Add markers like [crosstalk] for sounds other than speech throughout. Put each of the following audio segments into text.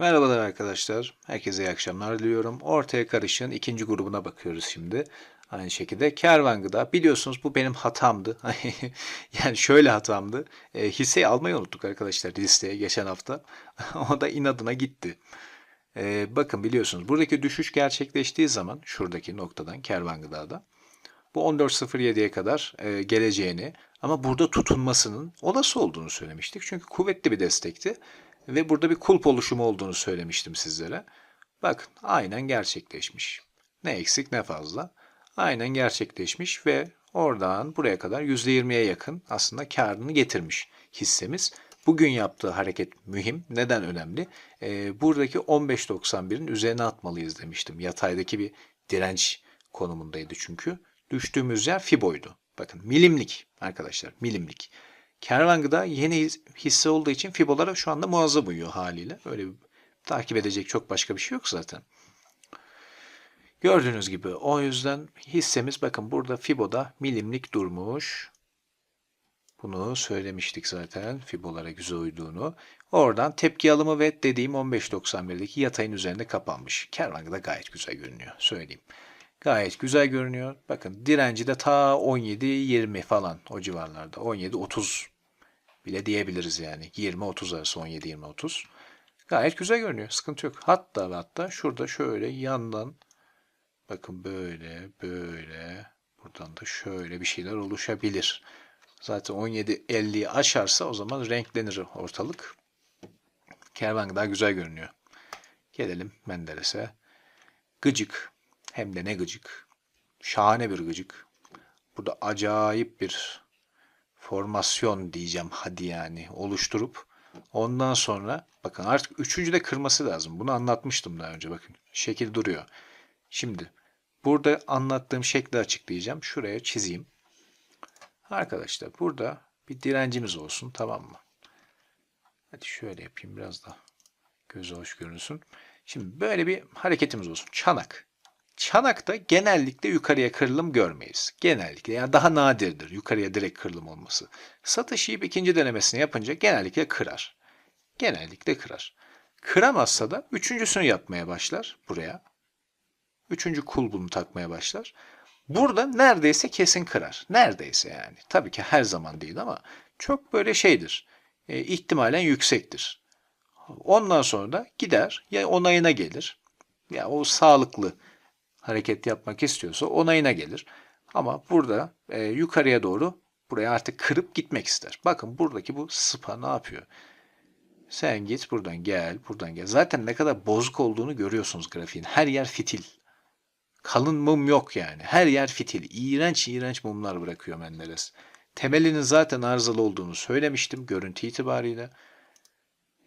Merhabalar arkadaşlar. Herkese iyi akşamlar diliyorum. Ortaya karışın ikinci grubuna bakıyoruz şimdi. Aynı şekilde kervan gıda. Biliyorsunuz bu benim hatamdı. [laughs] yani şöyle hatamdı. E, hisseyi almayı unuttuk arkadaşlar listeye geçen hafta. [laughs] o da inadına gitti. E, bakın biliyorsunuz buradaki düşüş gerçekleştiği zaman şuradaki noktadan kervan gıdada bu 14.07'ye kadar e, geleceğini ama burada tutunmasının olası olduğunu söylemiştik. Çünkü kuvvetli bir destekti ve burada bir kulp oluşumu olduğunu söylemiştim sizlere. Bakın aynen gerçekleşmiş. Ne eksik ne fazla. Aynen gerçekleşmiş ve oradan buraya kadar %20'ye yakın aslında karını getirmiş hissemiz. Bugün yaptığı hareket mühim. Neden önemli? Ee, buradaki 15.91'in üzerine atmalıyız demiştim. Yataydaki bir direnç konumundaydı çünkü. Düştüğümüz yer Fibo'ydu. Bakın milimlik arkadaşlar milimlik. Kervan gıda yeni hisse olduğu için Fibo'lara şu anda muazzam uyuyor haliyle. Öyle bir, takip edecek çok başka bir şey yok zaten. Gördüğünüz gibi o yüzden hissemiz bakın burada Fibo'da milimlik durmuş. Bunu söylemiştik zaten Fibo'lara güzel uyduğunu. Oradan tepki alımı ve dediğim 15.91'deki yatayın üzerinde kapanmış. Kervan da gayet güzel görünüyor söyleyeyim. Gayet güzel görünüyor. Bakın direnci de ta 17-20 falan o civarlarda. 17-30 bile diyebiliriz yani. 20-30 arası 17-20-30. Gayet güzel görünüyor. Sıkıntı yok. Hatta ve hatta şurada şöyle yandan bakın böyle böyle buradan da şöyle bir şeyler oluşabilir. Zaten 17-50'yi aşarsa o zaman renklenir ortalık. Kervan daha güzel görünüyor. Gelelim Menderes'e. Gıcık. Hem de ne gıcık. Şahane bir gıcık. Burada acayip bir formasyon diyeceğim hadi yani oluşturup ondan sonra bakın artık üçüncü de kırması lazım. Bunu anlatmıştım daha önce bakın. Şekil duruyor. Şimdi burada anlattığım şekli açıklayacağım. Şuraya çizeyim. Arkadaşlar burada bir direncimiz olsun tamam mı? Hadi şöyle yapayım biraz da gözü hoş görünsün. Şimdi böyle bir hareketimiz olsun. Çanak. Çanakta genellikle yukarıya kırılım görmeyiz. Genellikle yani daha nadirdir yukarıya direkt kırılım olması. Satış yiyip ikinci denemesini yapınca genellikle kırar. Genellikle kırar. Kıramazsa da üçüncüsünü yapmaya başlar buraya. Üçüncü kulbunu takmaya başlar. Burada neredeyse kesin kırar. Neredeyse yani. Tabii ki her zaman değil ama çok böyle şeydir. E, ihtimalen yüksektir. Ondan sonra da gider ya onayına gelir. Ya o sağlıklı hareket yapmak istiyorsa onayına gelir. Ama burada e, yukarıya doğru buraya artık kırıp gitmek ister. Bakın buradaki bu spa ne yapıyor? Sen git buradan gel, buradan gel. Zaten ne kadar bozuk olduğunu görüyorsunuz grafiğin. Her yer fitil. Kalın mum yok yani. Her yer fitil. İğrenç iğrenç mumlar bırakıyor Menderes. Temelinin zaten arızalı olduğunu söylemiştim görüntü itibariyle.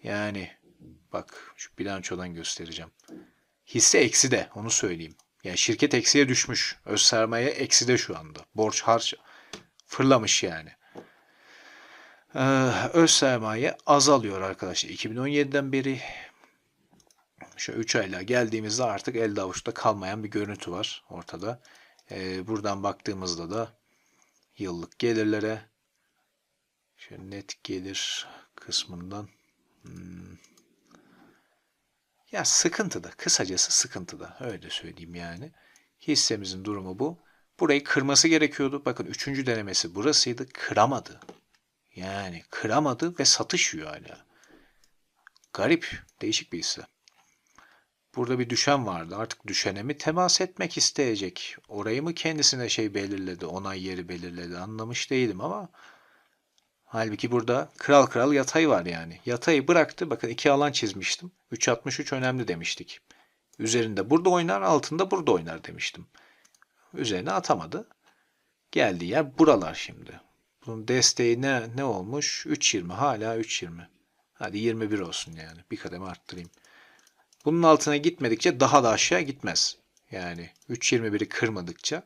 Yani bak şu bilançodan göstereceğim. Hisse eksi de onu söyleyeyim. Yani şirket eksiye düşmüş. Öz sermaye eksi de şu anda. Borç harç fırlamış yani. Ee, öz sermaye azalıyor arkadaşlar. 2017'den beri şu 3 ayla geldiğimizde artık elde avuçta kalmayan bir görüntü var ortada. Ee, buradan baktığımızda da yıllık gelirlere şöyle net gelir kısmından hmm, ya sıkıntıda, kısacası sıkıntıda. Öyle söyleyeyim yani. Hissemizin durumu bu. Burayı kırması gerekiyordu. Bakın üçüncü denemesi burasıydı. Kıramadı. Yani kıramadı ve satış yiyor hala. Garip, değişik bir hisse. Burada bir düşen vardı. Artık düşene mi temas etmek isteyecek? Orayı mı kendisine şey belirledi, onay yeri belirledi anlamış değilim ama Halbuki burada kral kral yatay var yani. Yatayı bıraktı. Bakın iki alan çizmiştim. 3.63 önemli demiştik. Üzerinde burada oynar, altında burada oynar demiştim. Üzerine atamadı. Geldiği yer buralar şimdi. Bunun desteği ne, ne olmuş? 3.20 hala 3.20. Hadi 21 olsun yani. Bir kademe arttırayım. Bunun altına gitmedikçe daha da aşağı gitmez. Yani 3.21'i kırmadıkça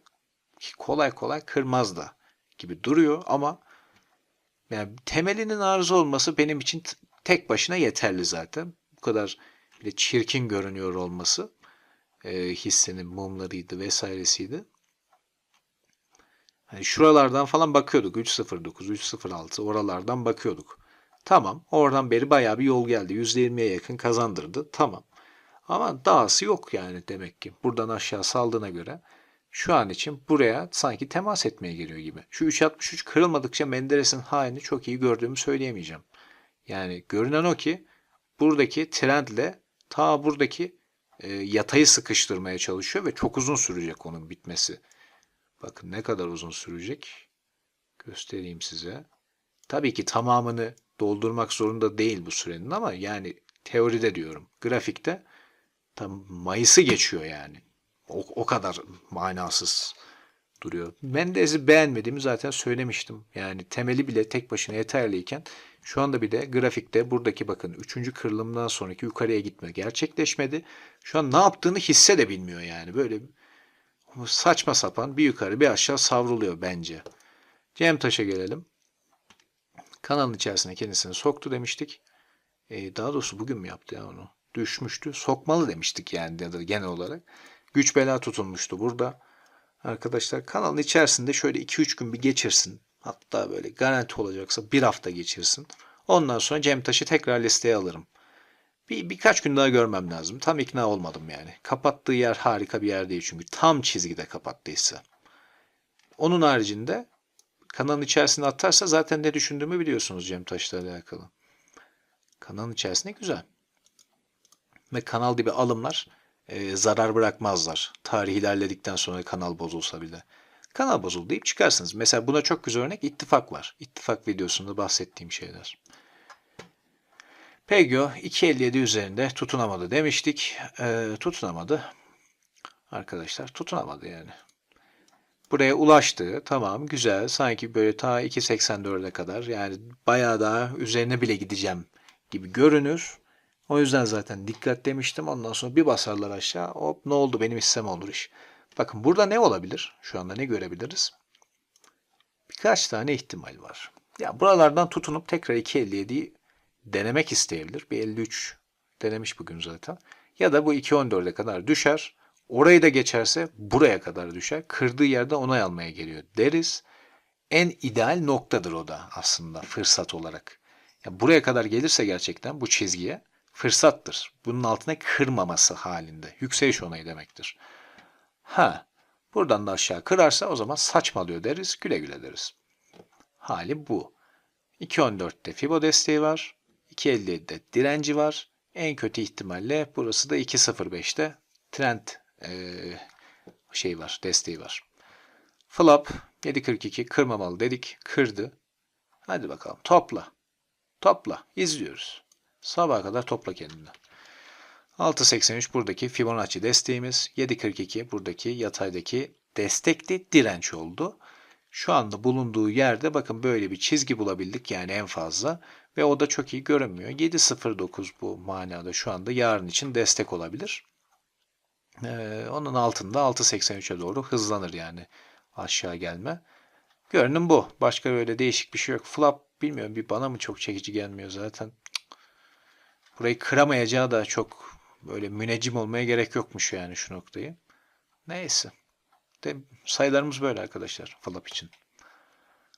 kolay kolay kırmaz da gibi duruyor ama yani temelinin arıza olması benim için tek başına yeterli zaten. Bu kadar bile çirkin görünüyor olması e, hissenin mumlarıydı vesairesiydi. Hani şuralardan falan bakıyorduk. 3.09, 3.06 oralardan bakıyorduk. Tamam. Oradan beri bayağı bir yol geldi. %20'ye yakın kazandırdı. Tamam. Ama dahası yok yani demek ki. Buradan aşağı saldığına göre şu an için buraya sanki temas etmeye geliyor gibi. Şu 3.63 kırılmadıkça Menderes'in halini çok iyi gördüğümü söyleyemeyeceğim. Yani görünen o ki buradaki trendle ta buradaki e, yatayı sıkıştırmaya çalışıyor ve çok uzun sürecek onun bitmesi. Bakın ne kadar uzun sürecek. Göstereyim size. Tabii ki tamamını doldurmak zorunda değil bu sürenin ama yani teoride diyorum. Grafikte tam Mayıs'ı geçiyor yani. O, o kadar manasız duruyor. Mendez'i beğenmediğimi zaten söylemiştim. Yani temeli bile tek başına yeterliyken şu anda bir de grafikte buradaki bakın 3. kırılımdan sonraki yukarıya gitme gerçekleşmedi. Şu an ne yaptığını hisse de bilmiyor yani. Böyle saçma sapan bir yukarı bir aşağı savruluyor bence. Cem Taş'a gelelim. Kanalın içerisine kendisini soktu demiştik. Ee, daha doğrusu bugün mü yaptı ya onu? Düşmüştü. Sokmalı demiştik yani ya da genel olarak. Güç bela tutulmuştu burada. Arkadaşlar kanalın içerisinde şöyle 2-3 gün bir geçirsin. Hatta böyle garanti olacaksa bir hafta geçirsin. Ondan sonra Cem Taş'ı tekrar listeye alırım. Bir, birkaç gün daha görmem lazım. Tam ikna olmadım yani. Kapattığı yer harika bir yer değil çünkü. Tam çizgide kapattıysa. Onun haricinde kanalın içerisine atarsa zaten ne düşündüğümü biliyorsunuz Cem Taş'la alakalı. Kanalın içerisinde güzel. Ve kanal dibi alımlar e, zarar bırakmazlar. Tarih ilerledikten sonra kanal bozulsa bile. Kanal bozuldu deyip çıkarsınız. Mesela buna çok güzel örnek ittifak var. İttifak videosunda bahsettiğim şeyler. Pegio 2.57 üzerinde tutunamadı demiştik. E, tutunamadı. Arkadaşlar tutunamadı yani. Buraya ulaştı. Tamam güzel. Sanki böyle ta 2.84'e kadar yani bayağı daha üzerine bile gideceğim gibi görünür. O yüzden zaten dikkat demiştim. Ondan sonra bir basarlar aşağı. Hop ne oldu benim hissem olur iş. Bakın burada ne olabilir? Şu anda ne görebiliriz? Birkaç tane ihtimal var. Ya buralardan tutunup tekrar 2.57'yi denemek isteyebilir. Bir 53 denemiş bugün zaten. Ya da bu 2.14'e kadar düşer. Orayı da geçerse buraya kadar düşer. Kırdığı yerde onay almaya geliyor deriz. En ideal noktadır o da aslında fırsat olarak. Ya buraya kadar gelirse gerçekten bu çizgiye fırsattır. Bunun altına kırmaması halinde. Yükseliş onayı demektir. Ha, buradan da aşağı kırarsa o zaman saçmalıyor deriz, güle güle deriz. Hali bu. 2.14'te Fibo desteği var. 2.57'de direnci var. En kötü ihtimalle burası da 2.05'te trend ee, şey var, desteği var. Flop 7.42 kırmamalı dedik. Kırdı. Hadi bakalım topla. Topla. İzliyoruz. Sabaha kadar topla kendini. 6.83 buradaki Fibonacci desteğimiz. 7.42 buradaki yataydaki destekli direnç oldu. Şu anda bulunduğu yerde bakın böyle bir çizgi bulabildik yani en fazla. Ve o da çok iyi görünmüyor. 7.09 bu manada şu anda yarın için destek olabilir. Ee, onun altında 6.83'e doğru hızlanır yani aşağı gelme. Görünüm bu. Başka böyle değişik bir şey yok. Flop bilmiyorum bir bana mı çok çekici gelmiyor zaten. Burayı kıramayacağı da çok böyle müneccim olmaya gerek yokmuş yani şu noktayı. Neyse. De, sayılarımız böyle arkadaşlar flop için.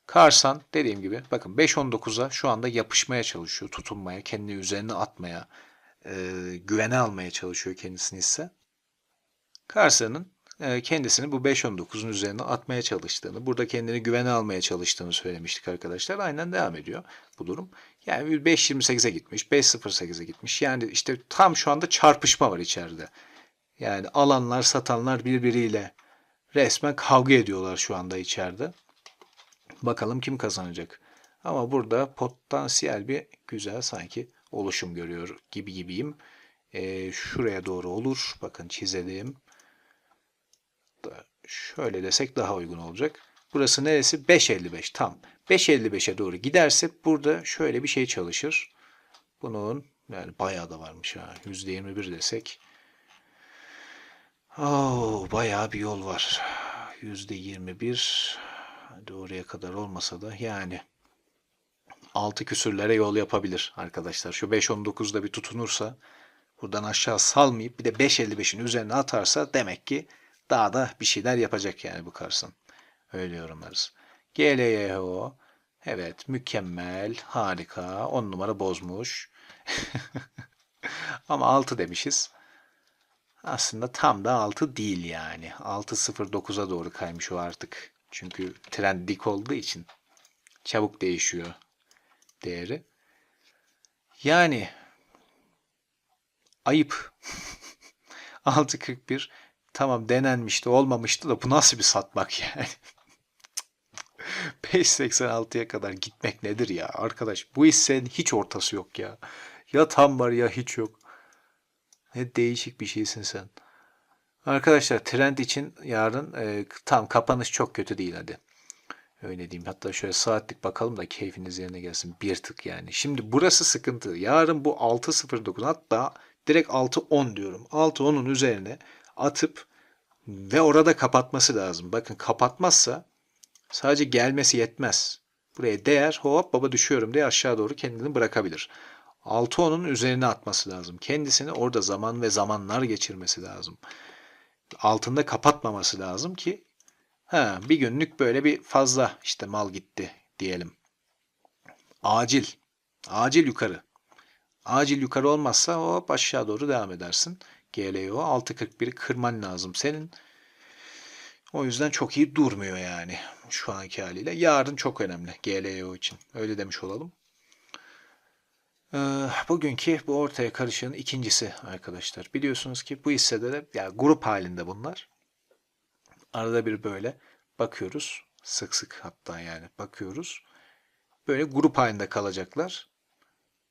Karsan dediğim gibi bakın 5.19'a şu anda yapışmaya çalışıyor. Tutunmaya, kendini üzerine atmaya, e, güvene almaya çalışıyor kendisini ise. Karsan'ın e, kendisini bu 5.19'un üzerine atmaya çalıştığını, burada kendini güvene almaya çalıştığını söylemiştik arkadaşlar. Aynen devam ediyor bu durum. Yani 5.28'e gitmiş, 5.08'e gitmiş. Yani işte tam şu anda çarpışma var içeride. Yani alanlar, satanlar birbiriyle resmen kavga ediyorlar şu anda içeride. Bakalım kim kazanacak. Ama burada potansiyel bir güzel sanki oluşum görüyor gibi gibiyim. E, şuraya doğru olur. Bakın çizelim. Da şöyle desek daha uygun olacak. Burası neresi? 5.55 tam. 5.55'e doğru giderse burada şöyle bir şey çalışır. Bunun yani bayağı da varmış ha. %21 desek. Oh, bayağı bir yol var. %21 hadi oraya kadar olmasa da yani 6 küsürlere yol yapabilir arkadaşlar. Şu 5.19'da bir tutunursa buradan aşağı salmayıp bir de 5.55'in üzerine atarsa demek ki daha da bir şeyler yapacak yani bu Carson. Öyle yorumlarız. GLYHO Evet, mükemmel, harika. 10 numara bozmuş. [laughs] Ama 6 demişiz. Aslında tam da 6 değil yani. 6.09'a doğru kaymış o artık. Çünkü trend dik olduğu için çabuk değişiyor değeri. Yani ayıp. [laughs] 6.41 tamam denenmişti olmamıştı da bu nasıl bir satmak yani? [laughs] [laughs] 5.86'ya kadar gitmek nedir ya arkadaş? Bu hissenin hiç ortası yok ya. Ya tam var ya hiç yok. Ne değişik bir şeysin sen. Arkadaşlar trend için yarın e, tam kapanış çok kötü değil hadi. Öyle diyeyim. Hatta şöyle saatlik bakalım da keyfiniz yerine gelsin. Bir tık yani. Şimdi burası sıkıntı. Yarın bu 6.09 hatta direkt 6.10 diyorum. 6.10'un üzerine atıp ve orada kapatması lazım. Bakın kapatmazsa sadece gelmesi yetmez. Buraya değer hop baba düşüyorum diye aşağı doğru kendini bırakabilir. 6.10'un üzerine atması lazım. Kendisini orada zaman ve zamanlar geçirmesi lazım. Altında kapatmaması lazım ki ha, bir günlük böyle bir fazla işte mal gitti diyelim. Acil. Acil yukarı. Acil yukarı olmazsa hop aşağı doğru devam edersin. GLO 6.41'i kırman lazım senin. O yüzden çok iyi durmuyor yani şu anki haliyle. Yarın çok önemli GLO için. Öyle demiş olalım. Ee, Bugünkü bu ortaya karışığın ikincisi arkadaşlar. Biliyorsunuz ki bu hisseleri yani grup halinde bunlar. Arada bir böyle bakıyoruz. Sık sık hatta yani bakıyoruz. Böyle grup halinde kalacaklar.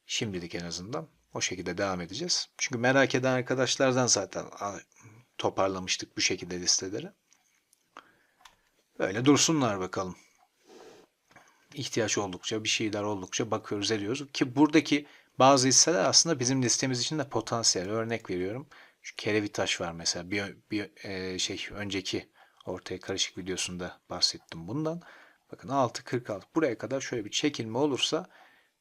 Şimdilik en azından. O şekilde devam edeceğiz. Çünkü merak eden arkadaşlardan zaten toparlamıştık bu şekilde listeleri. Böyle dursunlar bakalım. İhtiyaç oldukça, bir şeyler oldukça bakıyoruz, ediyoruz. Ki buradaki bazı hisseler aslında bizim listemiz için de potansiyel. Örnek veriyorum. Şu Kerevitaş var mesela. Bir, bir e, şey önceki ortaya karışık videosunda bahsettim bundan. Bakın 6.46 buraya kadar şöyle bir çekilme olursa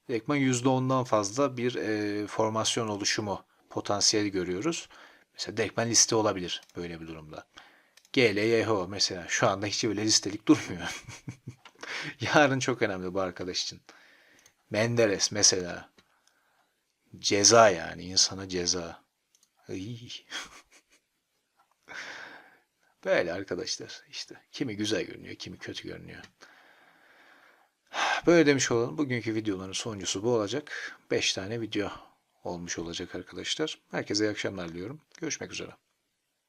direktman %10'dan fazla bir e, formasyon oluşumu potansiyeli görüyoruz. Mesela direktman liste olabilir böyle bir durumda. GLYH mesela şu anda hiç öyle listelik durmuyor. [laughs] Yarın çok önemli bu arkadaş için. Menderes mesela. Ceza yani insana ceza. [laughs] Böyle arkadaşlar işte. Kimi güzel görünüyor, kimi kötü görünüyor. Böyle demiş olalım. Bugünkü videoların sonuncusu bu olacak. 5 tane video olmuş olacak arkadaşlar. Herkese iyi akşamlar diliyorum. Görüşmek üzere.